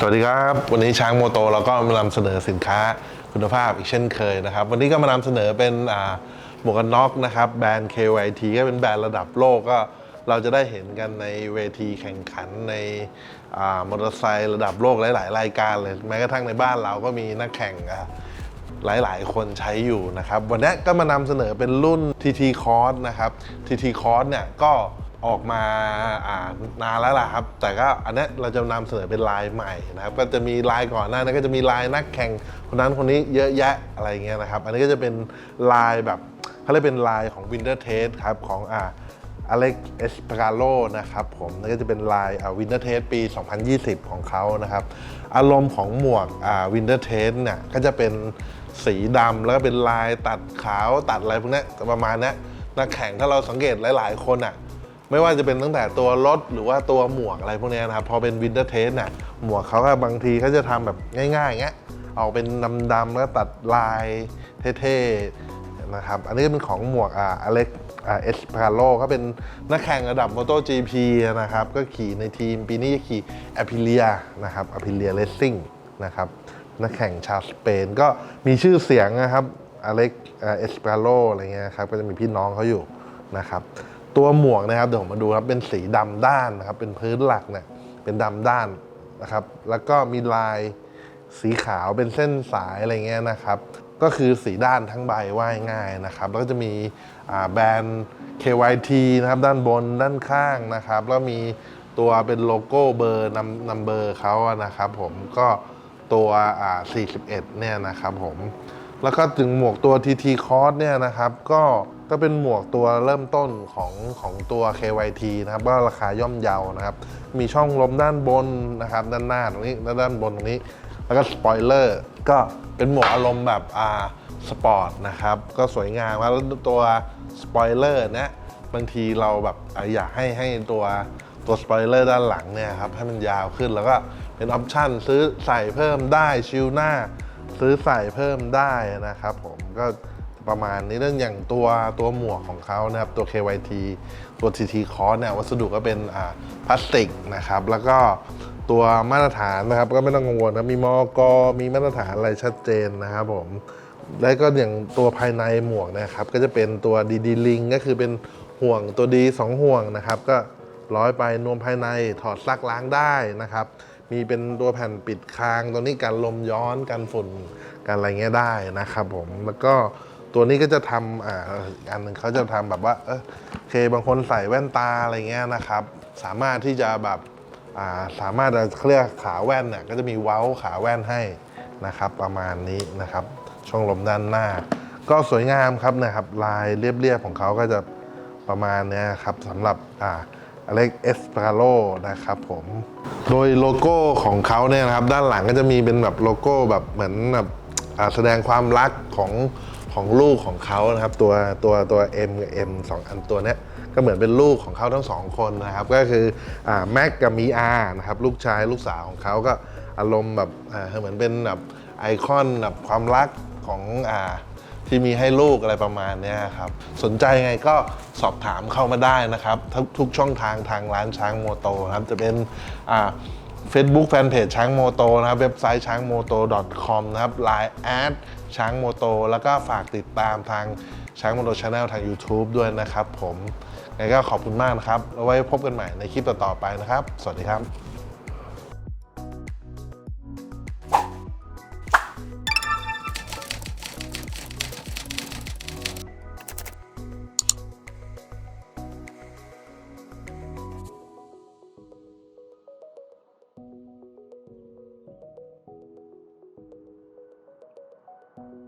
สวัสดีครับ วันนี้ช้างโมโตเราก็มานำเสนอสินค้าคุณภาพอีกเช่นเคยนะครับ วันนี้ก็มานำเสนอเป็นหมวกกันน็อกนะครับแบรนด์ KYT ก็เป็นแบรนด์ระดับโลกก็เราจะได้เห็นกันในเวทีแข่งขันในมอเตอร์ไซค์ระดับโลกหลาย ๆ รายการเลยแม้กระทั่งในบ้านเราก็มีนักแข่งหลายๆ คนใช้อยู่นะครับ วันนี้ก็มานำเสนอเป็นรุ่น TT Cross นะครับ TT Cross เนี่ยก็ ออกมาอ่านานแล้วล่ะครับ แต่ก็อันนี้เราจะนำเสนอเป็นลายใหม่นะครับ ก็จะมีลายก่อนหน้านั้นก็จะมีลายนักแข่งคนนั้นคนนี้เยอะแยะอะไรเงี้ยนะครับ อันนี้ก็จะเป็นลายแบบเขาเรียกเป็นลายของ Winter Test ครับของอ่าอเล็กเอสปาโลนะครับผมนั่นก็จะเป็นลายวินเทอร์เทสปี 2020 ของเขานะครับ อารมณ์ของหมวกวินเทอร์เทสเนี่ยก็จะเป็นสีดำแล้วก็เป็นลายตัดขาวตัดอะไรพวกนี้ประมาณนี้นักแข่งถ้าเราสังเกตหลาย ๆ คนอะ ไม่ว่าจะเป็นตั้งแต่ตัวรถหรือว่าตัวหมวกอะไรพวกนี้นะครับ พอเป็นวินเทอร์เทสเนี่ยหมวกเขาก็บางทีเขาจะทำแบบง่ายๆอย่างเงี้ยออกเป็นดำๆแล้วตัดลายเท่ๆนะครับ อันนี้ก็เป็นของหมวกอ่าอเล็กอ่าเอสพาโลก็เป็นนักแข่งระดับ MotoGP นะครับ ก็ขี่ในทีมปีนี้จะขี่ a p i l i a นะครับ a p i l i a Racing นะครับนักแข่งชาวสเปนก็มีชื่อเสียงนะครับอเล็กเอสปาโลอะไรเงี้ยครับ ก็จะมีพี่น้องเขาอยู่นะครับ ตัวหมวกนะครับเดี๋ยวผมมาดูครับเป็นสีดำด้านนะครับ เป็นพื้นหลักเนี่ยเป็นดำด้านนะครับ แล้วก็มีลายสีขาวเป็นเส้นสายอะไรเงี้ยนะครับ ก็คือสีด้านทั้งใบว่ายง่ายนะครับ แล้วก็จะมีแบรนด์ KYT นะครับ ด้านบนด้านข้างนะครับ แล้วมีตัวเป็นโลโก้เบอร์นำนำเบอร์เขานะครับ ผมก็ตัว 41 เนี่ยนะครับผม แล้วก็ถึงหมวกตัว TT Cross เนี่ยนะครับ ก็ก็เป็นหมวกตัวเริ่มต้นของของตัว KYT นะครับก็ราคาย่อมเยานะครับ มีช่องลมด้านบนนะครับ ด้านหน้าตรงนี้และด้านบนตรงนี้ แล้วก็สปอยเลอร์ก็เป็นหมวกอารมณ์แบบอ่าสปอร์ตนะครับ ก็สวยงามแล้วตัวสปอยเลอร์เนี่ยบางทีเราแบบอยากให้ให้ตัวตัวสปอยเลอร์ด้านหลังเนี่ยครับให้มันยาวขึ้นแล้วก็เป็นออปชันซื้อใส่เพิ่มได้ชิลหน้า ซื้อใส่เพิ่มได้นะครับผมก็ประมาณนี้เรื่องอย่างตัวตัวหมวกของเขานะครับตัว KYT ตัว TT c o s เนี่ยวัสดุก็เป็นพลาสติกนะครับ แล้วก็ตัวมาตรฐานนะครับ ก็ไม่ต้องกังวลนะมีมอกมีมาตรฐานอะไรชัดเจนนะครับผมแล้วก็อย่างตัวภายในหมวกนะครับ ก็จะเป็นตัวดีดีลิงก็คือเป็นห่วงตัวดีสองห่วงนะครับ ก็ร้อยไปนวมภายในถอดซักล้างได้นะครับ มีเป็นตัวแผ่นปิดคางตัวนี้กันลมย้อนกันฝุ่นกันอะไรเงี้ยได้นะครับผมแล้วก็ตัวนี้ก็จะทำอ่าอีกอันหนึ่งเขาจะทำแบบว่าเออโอเคบางคนใส่แว่นตาอะไรเงี้ยนะครับ สามารถที่จะแบบอ่าสามารถจะเคลียกขาแว่นเนี่ยก็จะมีเว้าขาแว่นให้นะครับ ประมาณนี้นะครับ ช่องลมด้านหน้า ก็สวยงามครับนะครับ ลายเรียบๆของเขาก็จะประมาณเนี้ยครับสำหรับอ่า อเล็กเอสปาโลนะครับผม โดยโลโก้ของเขาเนี่ยนะครับ ด้านหลังก็จะมีเป็นแบบโลโก้แบบเหมือนแบบแสดงความรักของของลูกของเขานะครับ ตัวตัวตัว M กับ M สองอันตัวเนี้ยก็เหมือนเป็นลูกของเขาทั้งสองคนนะครับ ก็คือแม็กกับมีอานะครับลูกชายลูกสาวของเขาก็อารมณ์แบบเหมือนเป็นแบบไอคอนแบบความรักของ ที่มีให้ลูกอะไรประมาณนี้ครับ สนใจไงก็สอบถามเข้ามาได้นะครับทุกทุกช่องทางทางร้านช้างโมโตนะครับ จะเป็นอ่า Facebook Fanpage ช้างโมโตนะครับ เว็บไซต์ช้างโมโต .com นะครับ Line แอดช้างโมโต แล้วก็ฝากติดตามทางช้างโมโตชาแนลทาง YouTube ด้วยนะครับผมไงก็ขอบคุณมากนะครับ แล้วไว้พบกันใหม่ในคลิปต่อๆไปนะครับ สวัสดีครับ